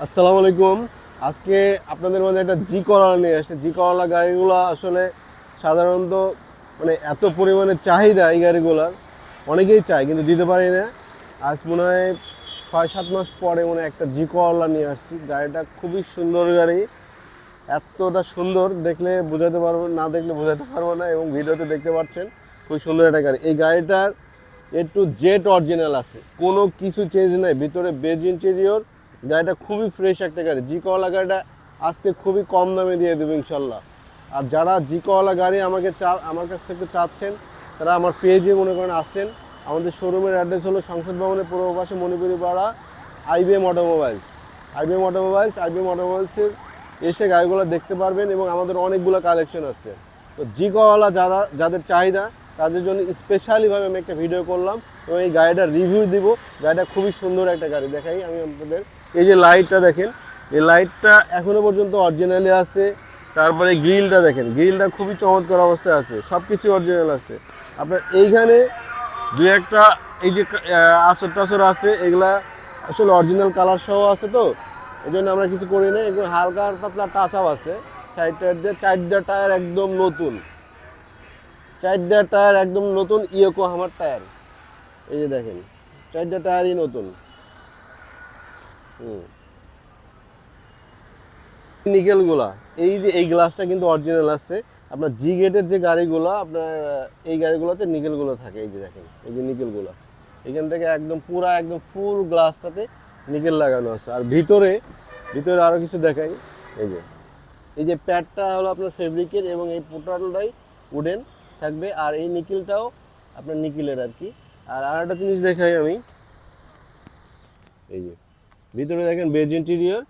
আসসালামু আলাইকুম। আজকে আপনাদের মধ্যে একটা জি করলা নিয়ে আসছে। জি করলা গাড়িগুলো আসলে সাধারণত মানে এত পরিমাণে চাহিদা এই গাড়িগুলোর। অনেকেই চায়, কিন্তু দিতে পারি না। আজ মনে হয় ছয় সাত মাস পরে মনে একটা জি করলা নিয়ে আসছি। গাড়িটা খুবই সুন্দর গাড়ি। এতটা সুন্দর দেখলে বোঝাতে পারব, না দেখলে বোঝাতে পারব না এবং ভিডিওতে দেখতে পাচ্ছেন, খুবই সুন্দর একটা গাড়ি। এই গাড়িটার একটু জেট অরিজিনাল আছে। কোনো কিছু চেঞ্জ নাই। ভিতরে বেজ ইন্টেরিয়র গাড়িটা খুবই ফ্রেশ একটা গাড়ি। জি কওয়ালা গাড়িটা আজকে খুবই কম দামে দিয়ে দেবো ইনশাল্লাহ। আর যারা জি কওয়ালা গাড়ি আমাকে চা আমার কাছ থেকে চাচ্ছেন, তারা আমার পেজে মনে করেন আসেন। আমাদের শোরুমের অ্যাড্রেস হলো সংসদ ভবনের পূর্ব পাশে Manipuri Para IBM automobiles IBM automobiles IBM অটোমোবাইলসের এসে গাড়িগুলো দেখতে পারবেন এবং আমাদের অনেকগুলো কালেকশন আছে। তো জি কওয়ালা যারা যাদের চাহিদা তাদের জন্য স্পেশালিভাবে আমি একটা ভিডিও করলাম এবং এই গাড়িটার রিভিউ দিব। গাড়িটা খুবই সুন্দর একটা গাড়ি দেখাই আমি আপনাদের। এই যে লাইটটা দেখেন, এই লাইটটা এখনও পর্যন্ত অরিজিনালি আছে। তারপরে গ্রিলটা দেখেন গ্রিলটা খুবই চমৎকার অবস্থায় আছে সব কিছু অরিজিনাল আছে। আপনার এইখানে দু একটা এই যে আসর টাসর আছে, এগুলা আসলে অরিজিনাল কালার সহ আছে তো এই জন্য আমরা কিছু করি না এগুলো হালকা পাতলা টাচ আপ আছে। সাইড টাইড দিয়ে চারটা টায়ার একদম নতুন। চারটা টায়ার একদম নতুন ইয়োকো হামার টায়ার। এই যে দেখেন, চারটা টায়ারই নতুন। হুম। নিকেলগুলা এই যে এই গ্লাসটা কিন্তু অরিজিনাল আছে। আপনার জি গেটের যে গাড়িগুলো, আপনার, এই গাড়িগুলোতে নিকেলগুলো থাকে, এই যে দেখেন, এই যে নিকেলগুলো এখান থেকে একদম পুরা, একদম ফুল গ্লাসটাতে নিকেল লাগানো আছে। আর ভিতরে ভিতরে আরও কিছু দেখাই। এই যে এই যে প্যাডটা হলো আপনার ফেব্রিকের এবং এই পোর্টালটাই উডেন থাকবে আর এই নিকেলটাও আপনার নিকেলের আর কি। আর আর একটা জিনিস দেখাই আমি। এই যে, ভিতরে দেখেন বেজ ইন্টেরিয়র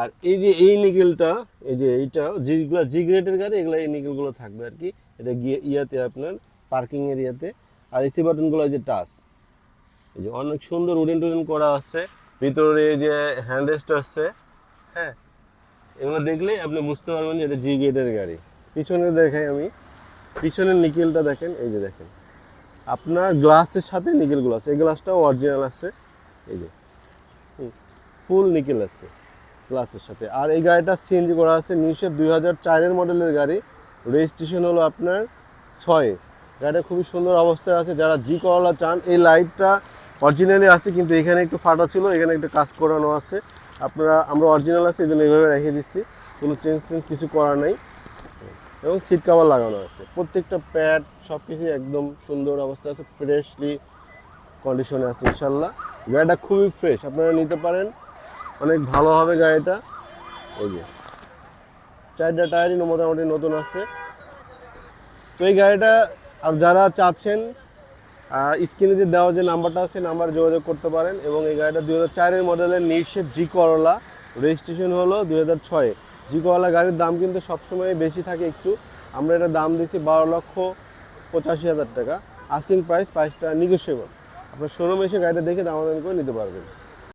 আর এই যে এই নিকেলটা, এই যে এইটা যেগুলো জি গ্রেডের গাড়ি, এগুলো এই নিকেলগুলো থাকবে আর কি। এটা গিয়ে ইয়াতে আপনার পার্কিং এরিয়াতে। আর এসি বাটনগুলো যে টাচ এই যে অনেক সুন্দর উডেন টুডেন করা আছে। ভিতরে এই যে হ্যান্ড রেস্ট আছে হ্যাঁ? এগুলো দেখলেই আপনি বুঝতে পারবেন যে এটা জি গ্রেডের গাড়ি। পিছনে দেখাই আমি। পিছনের নিকেলটা দেখেন, এই যে দেখেন। আপনার গ্লাসের সাথে নিকেলগুলো আছে। এই গ্লাসটাও অরিজিনাল আছে। এই যে ফুল নিকেল আছে গ্লাসের সাথে। আর এই গাড়িটা সিএনজি করা আছে। নিউশেপ দুই হাজার চারের মডেলের গাড়ি। রেজিস্ট্রেশন হলো আপনার ছয় গাড়িটা খুবই সুন্দর অবস্থায় আছে। যারা জি করলা চান, এই লাইটটা অরিজিনালি আছে, কিন্তু এখানে একটু ফাটা ছিল, এখানে একটু কাজ করানো আছে। আপনারা, আমরা অরিজিনাল আছে, এই জন্য এইভাবে রেখে দিচ্ছি। কোনো চেঞ্জ চেঞ্জ কিছু করা নাই। এবং সিট কাভার লাগানো আছে। প্রত্যেকটা প্যাড সব কিছুই একদম সুন্দর অবস্থা আছে ফ্রেশলি কন্ডিশনে আছে ইনশাল্লাহ গাড়িটা খুবই ফ্রেশ আপনারা নিতে পারেন। অনেক ভালো হবে গাড়িটা। এই যে, চারটা টায়ারই মোটামুটি নতুন আছে। তো এই গাড়িটা আর যারা চাচ্ছেন স্ক্রিনে যে দেওয়া যে নাম্বারটা আছে, নাম্বার যোগাযোগ করতে পারেন। এবং এই গাড়িটা দু হাজার চারের মডেলের নির্শেপ জি করলা রেজিস্ট্রেশন হলো দু হাজার ছয়ে। জি করলা গাড়ির দাম কিন্তু সবসময় বেশি থাকে একটু। আমরা এটা দাম দিয়েছি বারো লক্ষ পঁচাশি হাজার টাকা। আস্কিং প্রাইস প্রাইসটা নিগোসিয়েবল আপনার শোরুমে এসে গাড়িটা দেখে দাম দামাদামি করে নিতে পারবেন।